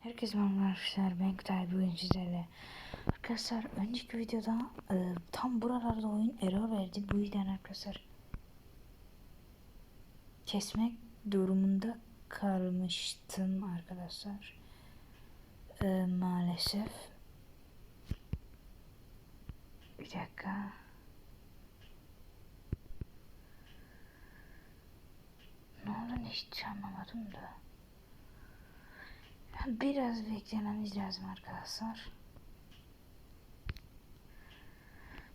Herkese merhaba arkadaşlar ben Kutay. Bugün sizlerle Arkadaşlar önceki videoda e, tam buralarda oyun error verdi. Bu yüzden arkadaşlar Kesmek durumunda kalmıştım arkadaşlar. E, Maalesef. Bir dakika. Ne oldu? Hiç anlamadım da Biraz beklememiz lazım arkadaşlar.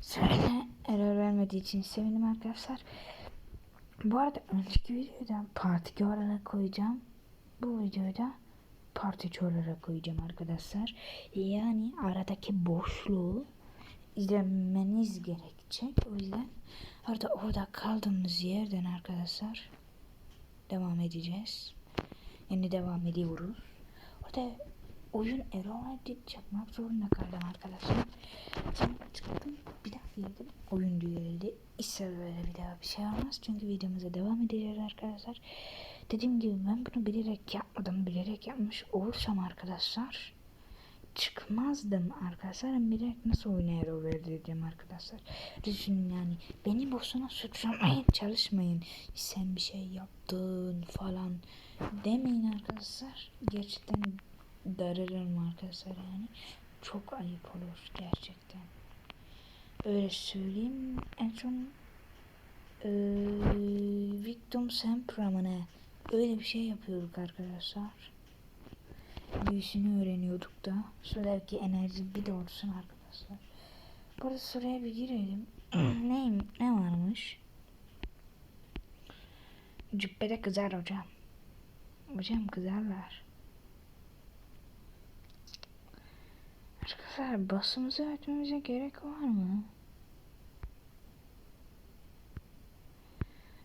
Söyle error vermediği için sevindim arkadaşlar. Bu arada önceki videoda part 2 olarak koyacağım. Bu videoda part 3 olarak koyacağım arkadaşlar. Yani aradaki boşluğu izlemeniz gerekecek. O yüzden orada orada kaldığımız yerden arkadaşlar devam edeceğiz. Yani devam ediyoruz. Orada oyun error edip çakmak zorunda kaldım arkadaşlar. Sonra çıktım bir daha girdim. Oyun düzeldi. İşte böyle bir daha bir şey olmaz. Çünkü videomuza devam edeceğiz arkadaşlar. Dediğim gibi ben bunu bilerek yapmadım. Bilerek yapmış olursam arkadaşlar çıkmazdım arkadaşlar. Bilerek nasıl oyuna error verdireceğim arkadaşlar. Düşünün yani. Beni boşuna suçlamaya çalışmayın. Sen bir şey yaptın falan demeyin arkadaşlar. Gerçekten dararım arkadaşlar yani. Çok ayıp olur gerçekten. Öyle söyleyeyim. En son ee, Victim Sempraman'e öyle bir şey yapıyorduk arkadaşlar. Büyüsünü öğreniyorduk da. Şuradaki enerji bir doğrusun arkadaşlar. Burada sıraya bir girelim. ne, ne varmış? Cübbede kızar hocam. Hocam kızarlar. Arkadaşlar basımızı örtmemize gerek var mı?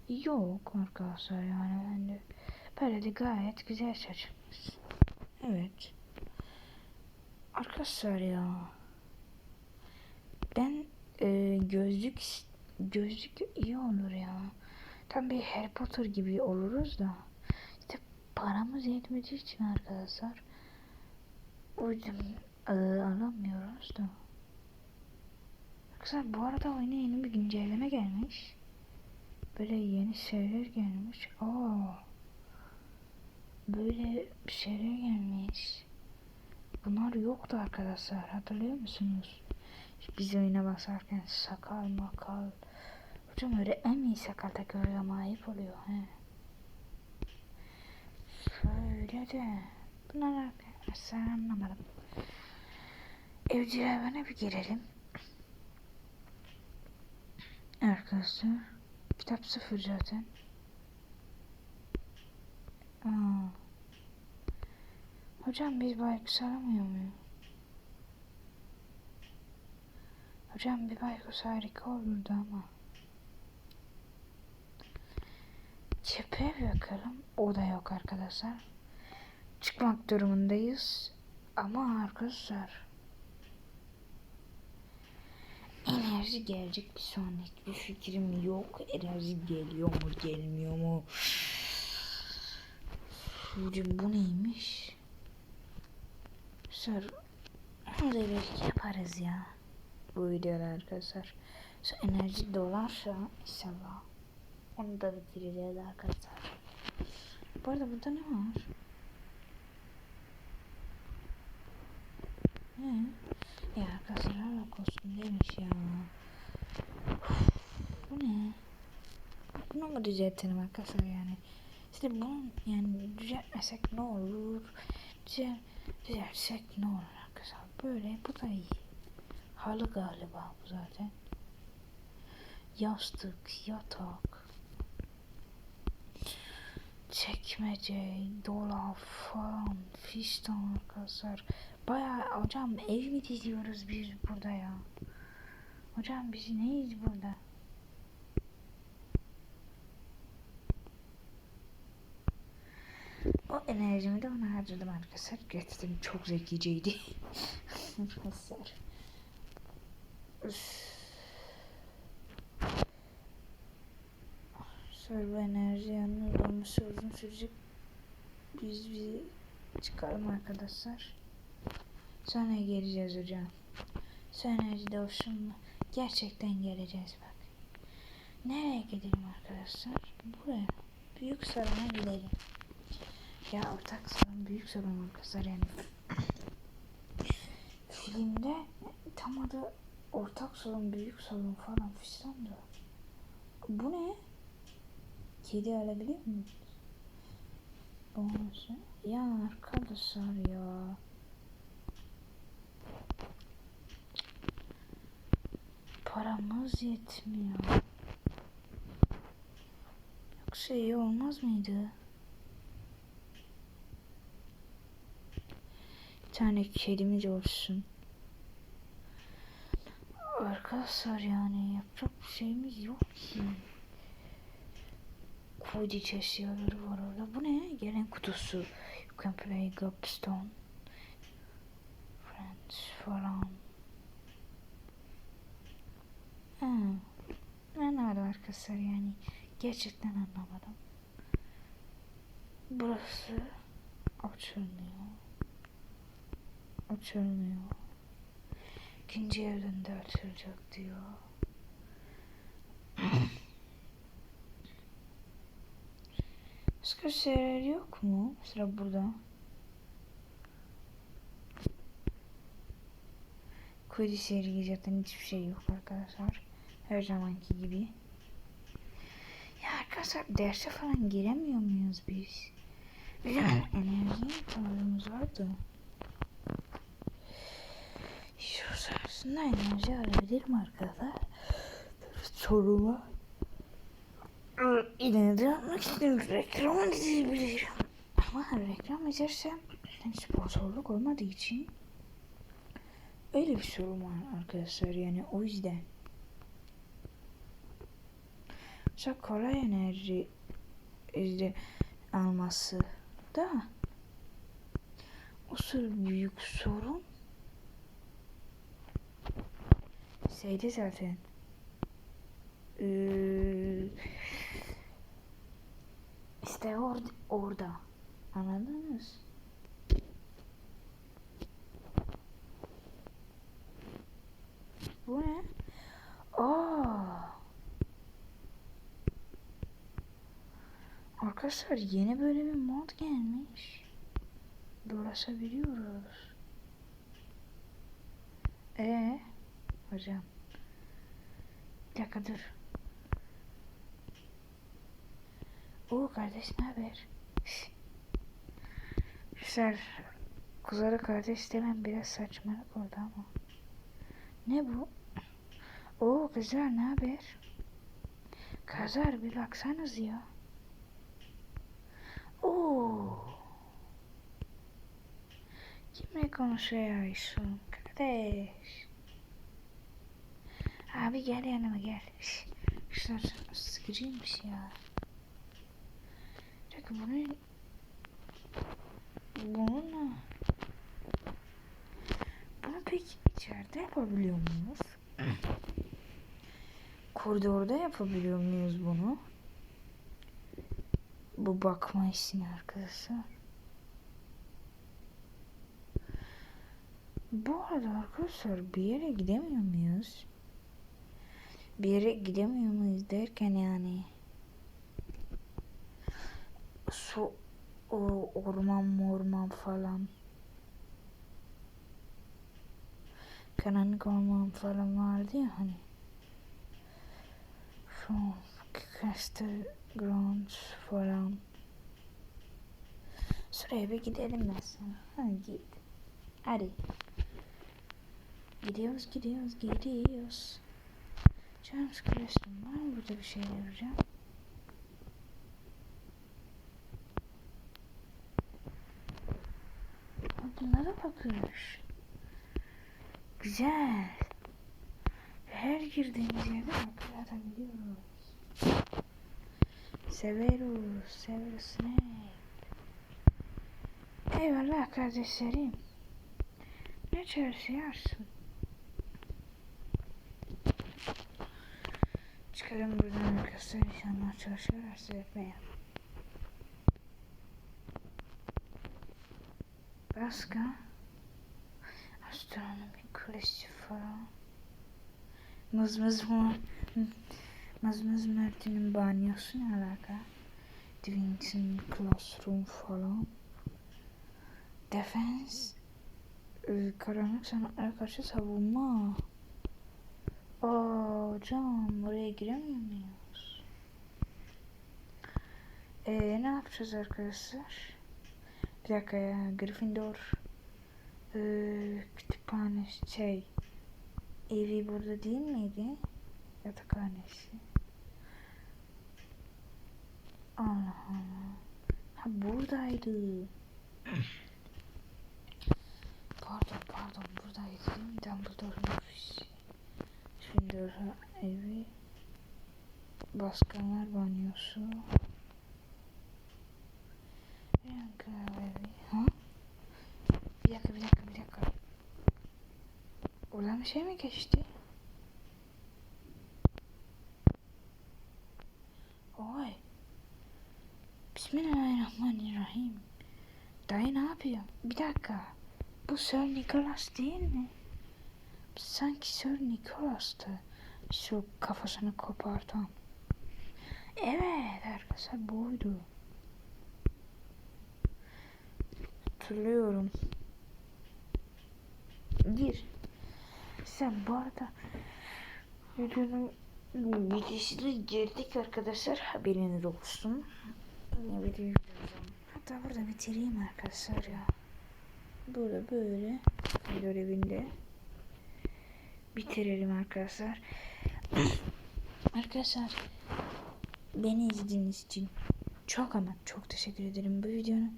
Yok arkadaşlar yani bence böyle de gayet güzel saçımız. Evet. Arkadaşlar ya ben e, gözlük gözlük iyi olur ya. Tam bir Harry Potter gibi oluruz da paramız yetmediği için arkadaşlar o yüzden e, alamıyoruz da. Arkadaşlar bu arada oyuna yeni bir güncelleme gelmiş. Böyle yeni şeyler gelmiş. Aa. Böyle şeyler gelmiş. Bunlar yoktu arkadaşlar. Hatırlıyor musunuz? Biz oyuna basarken sakal makal. Hocam öyle en iyi sakalda görüyorum ayıp oluyor. He. Şöyle de. Bunlar arkadaşlar anlamadım. Evcil hayvana bir girelim. Arkadaşlar. Kitap sıfır zaten. Aa. Hocam biz baykuş aramıyor muyuz? Hocam bir baykuş harika olurdu ama. Çöpe bakalım. O da yok arkadaşlar. Çıkmak durumundayız. Ama arkadaşlar. Enerji gelecek bir son hiçbir fikrim yok. Enerji geliyor mu gelmiyor mu? Hocam bu neymiş? Sır. Onu belki yaparız ya. Bu videoda arkadaşlar. Şu enerji dolarsa inşallah. Onu da bitireceğiz arkadaşlar. Bu arada burada ne var? Ne? Ya arkadaşlar hala kostümdeymiş ya. Uf, bu ne? Bunu mu düzeltelim arkadaşlar yani? İşte bunu yani düzeltmesek ne olur? Düzel, düzeltsek ne olur arkadaşlar? Böyle bu da iyi. Halı galiba bu zaten. Yastık, yatak. Çekmece, dolap falan fistan arkadaşlar. Baya hocam ev mi diziyoruz biz burada ya? Hocam biz neyiz burada? O enerjimi de ona harcadım arkadaşlar. Gerçekten çok zekiceydi. arkadaşlar. Sonra bu enerji yalnız olması uzun sürecek. Biz bir çıkalım arkadaşlar. Sonra geleceğiz hocam. Sonra mu? Gerçekten geleceğiz bak. Nereye gidelim arkadaşlar? Buraya. Büyük salona gidelim. Ya ortak salon büyük salon arkadaşlar yani. Filmde tam adı ortak salon büyük salon falan fistan da. Bu ne? Kedi alabiliyor muyuz? Ya arkadaşlar ya. Paramız yetmiyor. Yoksa iyi olmaz mıydı? Bir tane kedimiz olsun. Arkadaşlar yani yapacak bir şeyimiz yok ki. Quidditch eşyaları var orada. Bu ne? Gelen kutusu. You can play Gobstone. Friends falan. Ha. Anlamadım arkadaşlar yani. Gerçekten anlamadım. Burası açılmıyor. Açılmıyor. İkinci evden de açılacak diyor. Başka şeyler yok mu? Sıra burada. Quidditch serisi zaten hiçbir şey yok arkadaşlar. Her zamanki gibi. Ya arkadaşlar derse falan giremiyor muyuz biz? Bizim enerji ihtiyacımız vardı. Şu sırasında enerji alabilirim arkadaşlar. Soruma. Yine de yapmak istiyorum. Reklam izleyebilirim. Ama reklam izlersem sponsorluk olmadığı için öyle bir sorun var arkadaşlar yani o yüzden. Çok kolay enerji izle alması da o sır büyük sorun şeyde zaten ee, işte orada orada anladınız bu ne aa Arkadaşlar yeni bir mod gelmiş. Dolaşabiliyoruz. Ee, hocam. Bir dakika dur. Oo kardeş ne haber? Güzel. Kuzara kardeş demem biraz saçmalık oldu ama. Ne bu? Oo güzel ne haber? Kazar bir baksanız ya. Oo. Kimle konuşuyorsun kardeş? Abi gel yanıma gel. Şunlar sıkıcıymış ya. Bir dakika bunu... Bunu... Bunu peki içeride yapabiliyor muyuz? Koridorda yapabiliyor muyuz bunu? Bu bakma işini arkadaşlar. Bu arada arkadaşlar bir yere gidemiyor muyuz? Bir yere gidemiyor muyuz derken yani su orman morman falan karanlık orman falan vardı ya hani şu Castle Grounds falan Şuraya bir gidelim mesela. Hadi git. Hadi. Gidiyoruz, gidiyoruz, gidiyoruz. Canım sıkılaştım. Var mı burada bir şey yapacağım? Bunlara bakıyoruz. Güzel. Her girdiğimiz yerde bakır atabiliyoruz. Severus, Severus Snape. Eyvallah kardeşlerim. Ne çalışıyorsun? Çıkarım buradan arkadaşlar inşallah çalışıyorlar seyretmeye. Başka? Astronomi falan. Mızmız mı? Mızmız Mert'in banyosu ne alaka? Divinity Classroom falan. Defense. Ee, karanlık sanatlara karşı savunma. Aa, hocam buraya giremiyor muyuz? Ee, ne yapacağız arkadaşlar? Bir dakika ya. Gryffindor. Ee, kütüphane şey. Evi burada değil miydi? Yatakhanesi. Allah Allah. Ha buradaydı. pardon pardon buradaydı değil mi? Dumbledore'un ofisi. Gryffindor'un evi. Başkanlar banyosu. Evi. Ha? Bir dakika bir dakika bir dakika. Oradan bir şey mi geçti? Oy. Bismillahirrahmanirrahim. Dayı ne yapıyor? Bir dakika. Bu Sir Nicholas değil mi? Sanki Sir Nicholas'tı. Şu kafasını kopartan. Evet arkadaşlar buydu. Hatırlıyorum. Gir. Sen bu arada videonun bitişine girdik arkadaşlar. Haberiniz olsun. Yine videoyu. Hatta burada bitireyim arkadaşlar ya. Burada böyle görevinde bitirelim arkadaşlar. arkadaşlar beni izlediğiniz için çok ama çok teşekkür ederim. Bu videonun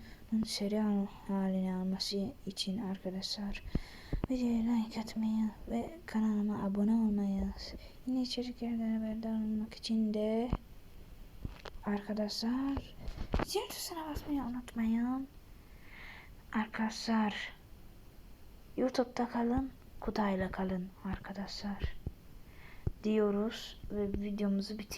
seri haline alması için arkadaşlar. Videoya like atmayı ve kanalıma abone olmayı yine içeriklerden haberdar olmak için de arkadaşlar zil tuşuna basmayı unutmayın. Arkadaşlar YouTube'da kalın, Kudayla kalın arkadaşlar diyoruz ve videomuzu bitiriyoruz.